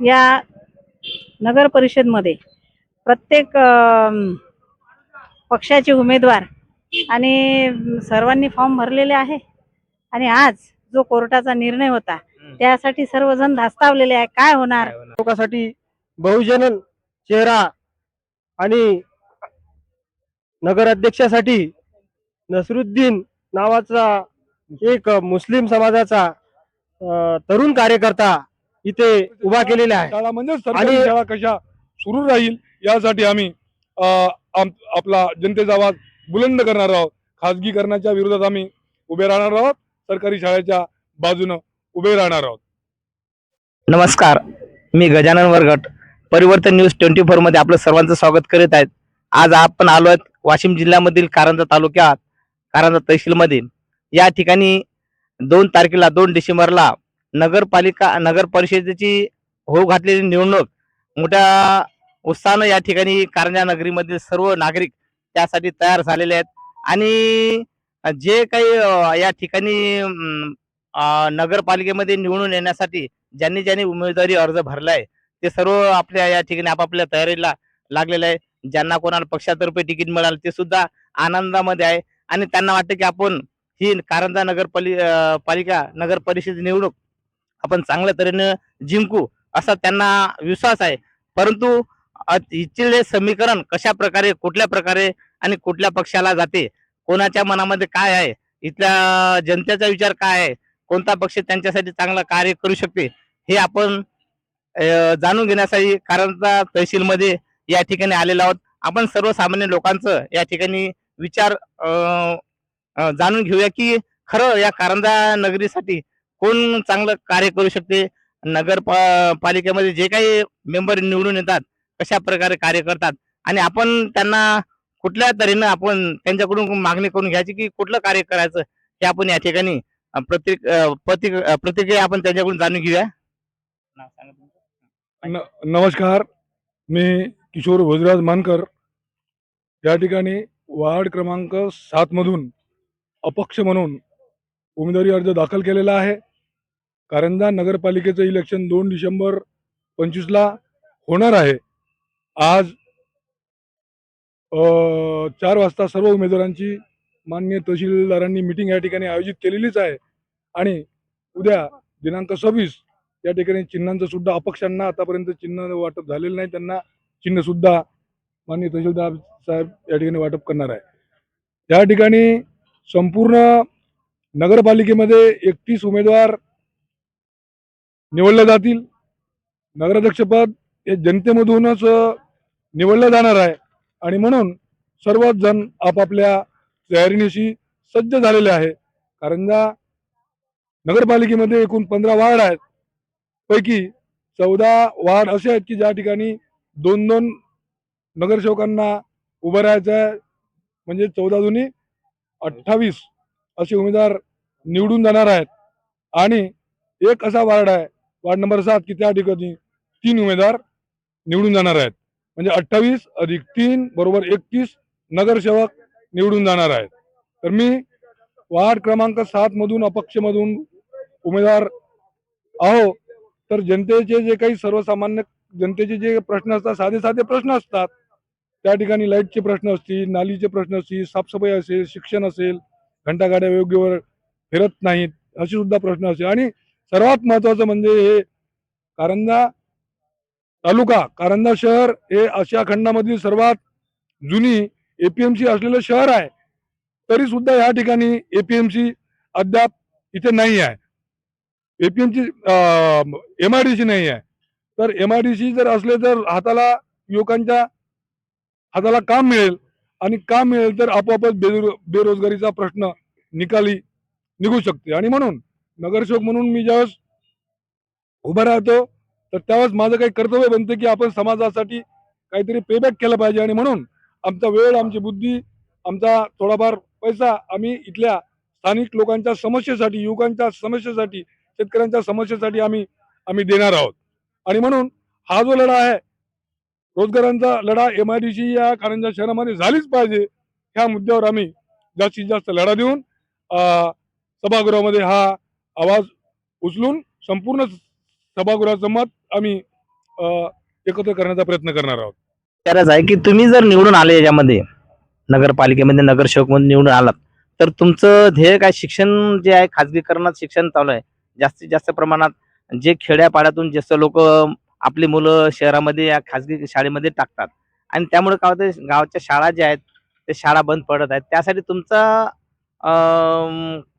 या नगर परिषदमध्ये प्रत्येक पक्षाचे उमेदवार आणि सर्वांनी फॉर्म भरलेले आहे. आणि आज जो कोर्टाचा निर्णय होता त्यासाठी सर्वजण धास्तावलेले आहे. काय होणार? लोकांसाठी बहुजन चेहरा आणि नगर अध्यक्षासाठी नसरुद्दीन नावाचा एक मुस्लिम समाजाचा तरुण कार्यकर्ता इथे उभा केलेला आहे शाळा म्हणजे सरकारी आणि- शाळा कशा सुरू राहील यासाठी आम्ही अ, आम- आपला जनतेचा आवाज बुलंद करणार आहोत. खाजगीकरणाच्या विरोधात आम्ही उभे राहणार आहोत. सरकारी शाळेच्या बाजूनं उभे राहणार आहोत. नमस्कार. मी गजानन वरगट परिवर्तन न्यूज ट्वेंटी फोरमध्ये आपलं सर्वांचं स्वागत करीत आहेत. आज आपण आलो आहेत वाशिम जिल्ह्यामधील कारंजा तालुक्यात कारंजा तहसीलमध्ये या ठिकाणी दोन तारखेला दोन डिसेंबरला नगरपालिका नगर परिषदेची होऊ घातलेली निवडणूक मोठ्या उत्साहानं या ठिकाणी कारंजा नगरीमधील सर्व नागरिक त्यासाठी तयार झालेले आहेत. आणि जे काही या ठिकाणी नगरपालिकेमध्ये निवडून येण्यासाठी ज्यांनी ज्यांनी उमेदवारी अर्ज भरलाय ते सर्व आपल्या या ठिकाणी आपापल्या तयारीला लागलेलं आहे ज्यांना कोणाला पक्षातर्फे तिकीट मिळालं ते सुद्धा आनंदामध्ये आहे. आणि त्यांना वाटतं की आपण ही कारंजा नगरपाली पालिका नगर परिषद निवडणूक आपण चांगल्या तऱ्हेनं जिंकू असा त्यांना विश्वास आहे. परंतु इथले समीकरण कशा प्रकारे कुठल्या प्रकारे आणि कुठल्या पक्षाला जाते? कोणाच्या मनामध्ये काय आहे? इथल्या जनतेचा विचार काय आहे? कोणता पक्ष त्यांच्यासाठी चांगलं कार्य करू शकते? हे आपण जाणून घेण्यासाठी कारंजा तहसीलमध्ये या ठिकाणी आलेलो आहोत. आपण सर्वसामान्य लोकांचं या ठिकाणी विचार जाणून घेऊया की खरं या कारंजा नगरीसाठी कोण चांगलं कार्य करू शकते? नगर पा- पालिकेमध्ये जे काही मेंबर निवडून येतात कशा प्रकारे कार्य करतात? आणि आपण त्यांना कुठल्या तऱ्हेनं आपण त्यांच्याकडून मागणी करून घ्यायची की कुठलं कार्य करायचं हे आपण या ठिकाणी प्रत्येक प्रतिक प्रतिक्रिया आपण त्यांच्याकडून जाणून घेऊया. नमस्कार. मी किशोर भोजराज मानकर. या ठिकाणी वार्ड क्रमांक सात मधून अपक्ष म्हणून उमेदवारी अर्ज दाखल केलेला आहे. कारंजा नगरपालिकेचं इलेक्शन दोन डिसेंबर पंचवीसला होणार आहे. आज चार वाजता सर्व उमेदवारांची माननीय तहसीलदारांनी मिटिंग या ठिकाणी आयोजित केलेलीच आहे. आणि उद्या दिनांक सव्वीस या ठिकाणी चिन्हांचं सुद्धा अपक्षांना आतापर्यंत चिन्ह वाटप झालेलं नाही. त्यांना चिन्ह सुद्धा माननीय तहसीलदार साहेब या ठिकाणी वाटप करणार आहे. या ठिकाणी संपूर्ण नगरपालिकेमध्ये एकतीस उमेदवार निवडल्या जातील. नगराध्यक्षपद हे जनतेमधूनच निवडलं जाणार आहे. आणि म्हणून सर्वच जण आपापल्या तयारीनिशी सज्ज झालेले आहे. कारण का नगरपालिकेमध्ये एकूण पंधरा वार्ड आहेत. पैकी चौदा वार्ड असे आहेत की ज्या ठिकाणी दोन दोन नगरसेवकांना उभं राहायचं आहे. म्हणजे चौदा जुनी अठ्ठावीस असे उमेदवार निवडून जाणार आहेत. आणि एक असा वार्ड आहे वार्ड नंबर सात की त्या ठिकाणी तीन उमेदवार निवडून जाणार आहेत. म्हणजे अठ्ठावीस अधिक तीन बरोबर एकतीस नगरसेवक निवडून जाणार आहेत. तर मी वार्ड क्रमांक सात मधून अपक्षमधून उमेदवार आहो. तर जनतेचे जे काही सर्वसामान्य जनतेचे जे प्रश्न असतात साधे साधे प्रश्न असतात. त्या ठिकाणी लाईटचे प्रश्न असतील नालीचे प्रश्न असतील साफसफाई असेल शिक्षण असेल घंटागाड्या योग्यवर फिरत नाहीत असे सुद्धा प्रश्न असेल. आणि सर्वात महत्वाचं म्हणजे हे कारंजा तालुका कारंजा शहर हे आशिया खंडामधील सर्वात जुनी एपीएमसी असलेलं शहर आहे. तरी सुद्धा या ठिकाणी एपीएमसी अद्याप इथे नाही आहे. APMC M I D C नाही आहे. तर एम आय डी सी जर असले तर हाताला युवकांच्या हाताला काम मिळेल आणि काम मिळेल तर आपोआपच बेरो बेरोजगारीचा प्रश्न निकाली निघू शकते. आणि म्हणून नगरसेवक म्हणून मी ज्यावेळेस उभा राहतो तर त्यावेळेस माझं काही कर्तव्य बनते की आपण समाजासाठी काहीतरी पेबॅक केलं पाहिजे. आणि म्हणून आमचा वेळ आमची बुद्धी आमचा थोडाफार पैसा आम्ही इथल्या स्थानिक लोकांच्या समस्येसाठी युवकांच्या समस्येसाठी शेतकऱ्यांच्या समस्येसाठी आम्ही आम्ही देणार आहोत. आणि म्हणून हा जो लढा आहे रोजगारांचा लढा एम आय डी सी या कारंजा शहरामध्ये झालीच पाहिजे ह्या मुद्द्यावर आम्ही जास्तीत जास्त लढा देऊन सभागृहामध्ये हा आवाज उचलून संपूर्ण सभागृहाचं मत आम्ही एकत्र करण्याचा प्रयत्न करणार आहोत. विचारायचं आहे की तुम्ही जर निवडून आले याच्यामध्ये नगरपालिकेमध्ये नगरसेवक म्हणून निवडून आलात तर तुमचं ध्येय काय? शिक्षण जे आहे खाजगीकरणात शिक्षण चालू आहे. जास्तीत जास्त प्रमाणात जे खेड्यापाड्यातून जास्त लोक आपली मुलं शहरामध्ये या खाजगी शाळेमध्ये टाकतात. आणि त्यामुळे काय होतं गावाच्या शाळा ज्या आहेत ते शाळा बंद पडत आहेत. त्यासाठी तुमचा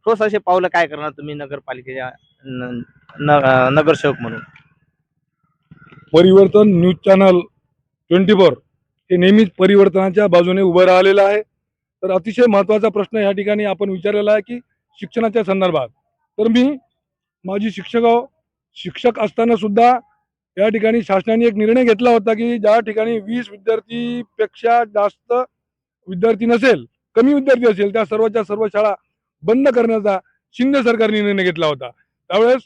ठोस असे पावलं काय करणार तुम्ही नगरपालिकेच्या न- न- नगरसेवक म्हणून? परिवर्तन न्यूज चॅनल ट्वेंटी फोर हे नेहमीच परिवर्तनाच्या बाजूने उभं राहिलेलं आहे. तर अतिशय महत्त्वाचा प्रश्न या ठिकाणी आपण विचारलेला आहे की शिक्षणाच्या संदर्भात. तर मी माझी शिक्षक शिक्षक असताना सुद्धा या ठिकाणी शासनाने एक निर्णय घेतला होता की ज्या ठिकाणी वीस विद्यार्थीपेक्षा जास्त विद्यार्थी नसेल कमी विद्यार्थी असेल त्या सर्वच्या सर्व शाळा बंद करण्याचा शिंदे सरकारने निर्णय घेतला होता. त्यावेळेस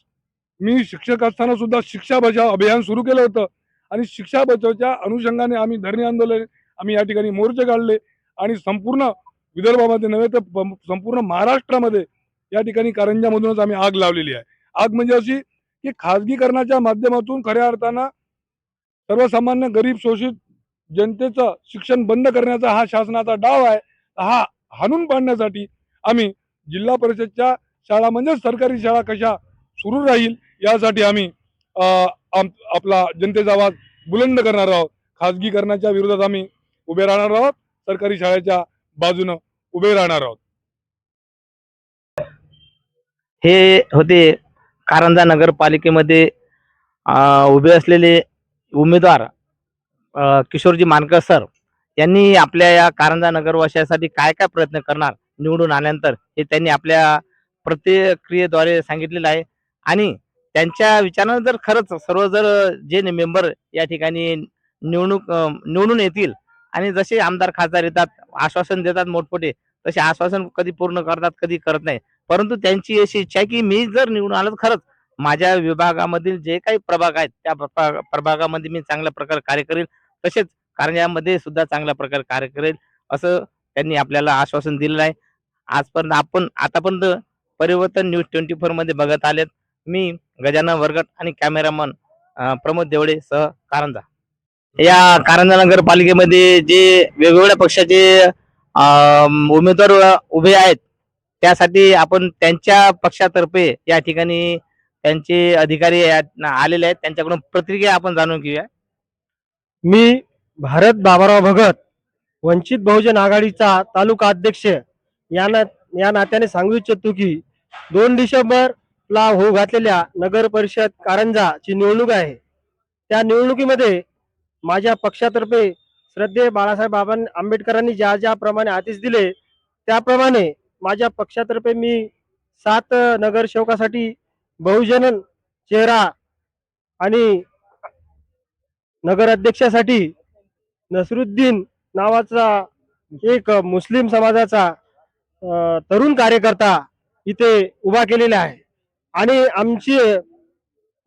मी शिक्षक असताना सुद्धा शिक्षा बचाव अभियान सुरू केलं होतं. आणि शिक्षा बचावच्या अनुषंगाने आम्ही धरणे आंदोलन आम्ही या ठिकाणी मोर्चे काढले. आणि संपूर्ण विदर्भामध्ये नव्हे तर संपूर्ण महाराष्ट्रामध्ये या ठिकाणी कारंजामधूनच आम्ही आग लावलेली आहे. आग म्हणजे अशी की खाजगीकरणाच्या माध्यमातून खऱ्या अर्थानं सर्वसामान्य गरीब शोषित जनतेचं शिक्षण बंद करण्याचा हा शासनाचा डाव आहे. हा हाणून पाडण्यासाठी आम्ही जिल्हा परिषदच्या शाळा म्हणजेच सरकारी शाळा कशा सुरू राहील यासाठी आम्ही आपला जनतेचा आवाज बुलंद करणार आहोत. खाजगीकरणाच्या विरोधात आम्ही उभे राहणार आहोत. सरकारी शाळेच्या बाजूनं उभे राहणार आहोत. हे होते कारंजा नगरपालिकेमध्ये उभे असलेले उमेदवार किशोरजी मानकर सर. यांनी आपल्या या कारंजा नगरवासियासाठी काय काय प्रयत्न करणार निवडून आल्यानंतर हे त्यांनी आपल्या प्रतिक्रियेद्वारे सांगितलेलं आहे. आणि त्यांच्या विचारानं जर खरंच सर्व जर जे मेंबर या ठिकाणी निवडणूक निवडून येतील आणि जसे आमदार खासदार येतात आश्वासन देतात मोठमोठे तसे आश्वासन कधी पूर्ण करतात कधी करत नाही. परंतु त्यांची अशी इच्छा आहे की मी जर निवडून आलो तर खरंच माझ्या विभागामधील जे काही प्रभाग आहेत त्या प्रभागामध्ये मी चांगल्या प्रकारे कार्य करेल तसेच कारंजामध्ये सुद्धा चांगल्या प्रकारे कार्य करेल असं त्यांनी आपल्याला आश्वासन दिलेलं आहे. आजपर्यंत आपण आतापर्यंत परिवर्तन न्यूज ट्वेंटी फोरमध्ये बघत आलेत. मी गजानन वर्गट आणि कॅमेरामन प्रमोद देवडे सह कारंजा. या कारंजा नगरपालिकेमध्ये जे वेगवेगळ्या पक्षाचे उमेदवार उभे आहेत त्यासाठी आपण त्यांच्या पक्षातर्फे या ठिकाणी त्यांचे अधिकारी या- आलेले आहेत. त्यांच्याकडून प्रतिक्रिया आपण जाणून घेऊया. मी भारत बाबाराव भगत वंचित बहुजन आघाडीचा तालुका अध्यक्ष या ना या नात्याने सांगू इच्छितो की दोन डिसेंबरला होऊ घातलेल्या नगर परिषद कारंजाची निवडणूक आहे. त्या निवडणुकीमध्ये माझ्या पक्षातर्फे श्रद्धे बाळासाहेब बाबा आंबेडकरांनी ज्या ज्याप्रमाणे आदेश दिले त्याप्रमाणे माझ्या पक्षातर्फे मी सात नगरसेवकासाठी बहुजन चेहरा आणि नगर अध्यक्षासाठी नसरुद्दीन नावाचा एक मुस्लिम समाजाचा तरुण कार्यकर्ता इथे उभा केलेला आहे. आणि आमची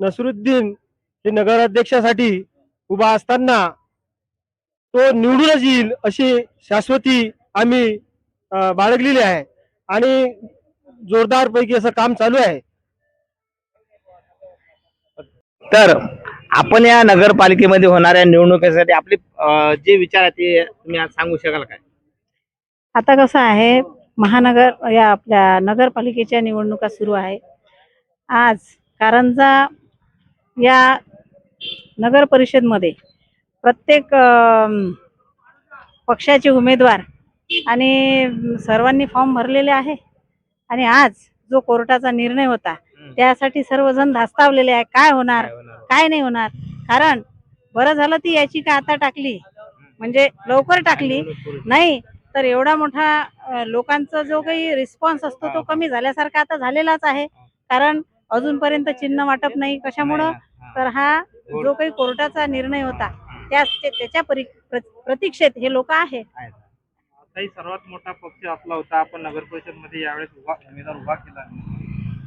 नसरुद्दीन हे नगराध्यक्षासाठी उभा असताना तो निवडूनच येईल अशी शाश्वती आम्ही बाळगलेली आहे. आणि जोरदारपैकी असं काम चालू आहे. तर आपण या नगरपालिकेमध्ये होणाऱ्या निवडणुकीसाठी आपले अं, जे विचार आहेत ते तुम्ही आज सांगू शकाल काय? आता कसं आहे महानगर या आपल्या नगरपालिकेच्या निवडणुका सुरू आहे. आज कारंजा या नगर परिषदमध्ये प्रत्येक अम, पक्षाचे उमेदवार आणि सर्वांनी फॉर्म भरलेले आहे. आणि आज जो कोर्टाचा निर्णय होता त्यासाठी सर्वजण धास्तावलेले आहे. काय होणार? काय नाही होणार? कारण बरं झालं ती याचिका आता टाकली? म्हणजे लवकर टाकली. नाही तर एवढा मोठा लोकांचा जो काही रिस्पॉन्स असतो तो कमी झाल्यासारखा आता झालेलाच आहे. कारण अजूनपर्यंत चिन्ह वाटप नाही. कशामुळं? तर हा जो काही कोर्टाचा निर्णय होता त्या त्याच्या परी प्र- प्रतीक्षेत हे लोक आहे काही सर्वात मोठा पक्ष आपला होता. आपण नगर परिषदमध्ये यावेळेस उभा उमेदवार उभा केला.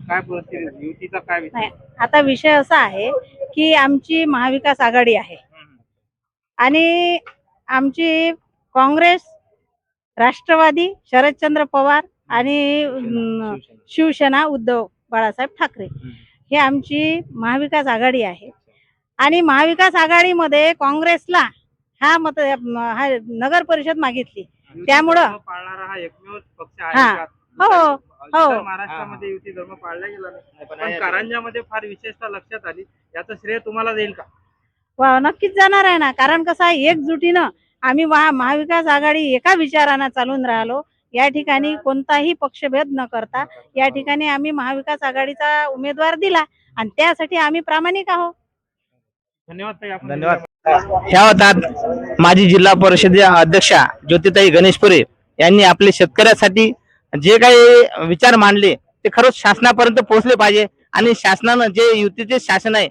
काय परिस्थिती युतीचा काय नाही आता विषय असा आहे की आमची महाविकास आघाडी आहे. आणि आमची काँग्रेस राष्ट्रवादी शरदचंद्र पवार आणि अं, शिवसेना उद्धव बाळासाहेब ठाकरे हे आमची महाविकास आघाडी आहे. आणि महाविकास आघाडीमध्ये काँग्रेसला हा मत हा नगर परिषद मागितली. त्यामुळं- पाळणारा हा एकमेव पक्ष हा. का? हो, हो. महाराष्ट्रामध्ये युती धर्म पाळला गेला नाही. पण कारंजामध्ये फार विशेषता लक्षात आली. याचं श्रेय तुम्हाला देईल का? वा नक्कीच जाणार आहे ना. कारण कसं आहे एकजुटीनं आम्ही महा महाविकास आघाडी एका विचारानं चालून राहिलो. या ठिकाणी कोणताही पक्षभेद न करता या ठिकाणी आम्ही महाविकास आघाडीचा उमेदवार दिला आणि त्यासाठी आम्ही प्रामाणिक आहोत. धन्यवाद ताई आपण धन्यवाद. ह्या होतात माजी जिल्हा परिषदे अध्यक्षा ज्योतिताई गणेशपुरे यांनी आपले शेतकऱ्यासाठी जे काही विचार मांडले ते खरंच शासनापर्यंत पोहोचले पाहिजे. आणि शासनानं जे युतीचे शासन आहे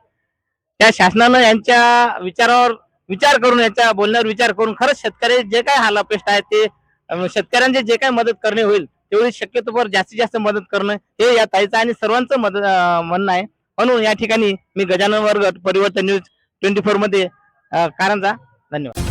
त्या शासनानं यांच्या विचारावर विचार करून यांच्या बोलण्यावर विचार करून खरंच शेतकरी जे काही हाल अपेष्ट आहेत ते शेतकऱ्यांचे जे काही मदत करणे होईल तेवढी शक्यतोवर जास्तीत जास्त मदत करणं हे या ताईचं आणि सर्वांचं मदत म्हणणं आहे. म्हणून या ठिकाणी मी गजानन वर्ग परिवर्तन न्यूज ट्वेंटी फोरमध्ये अं, कारंजा धन्यवाद.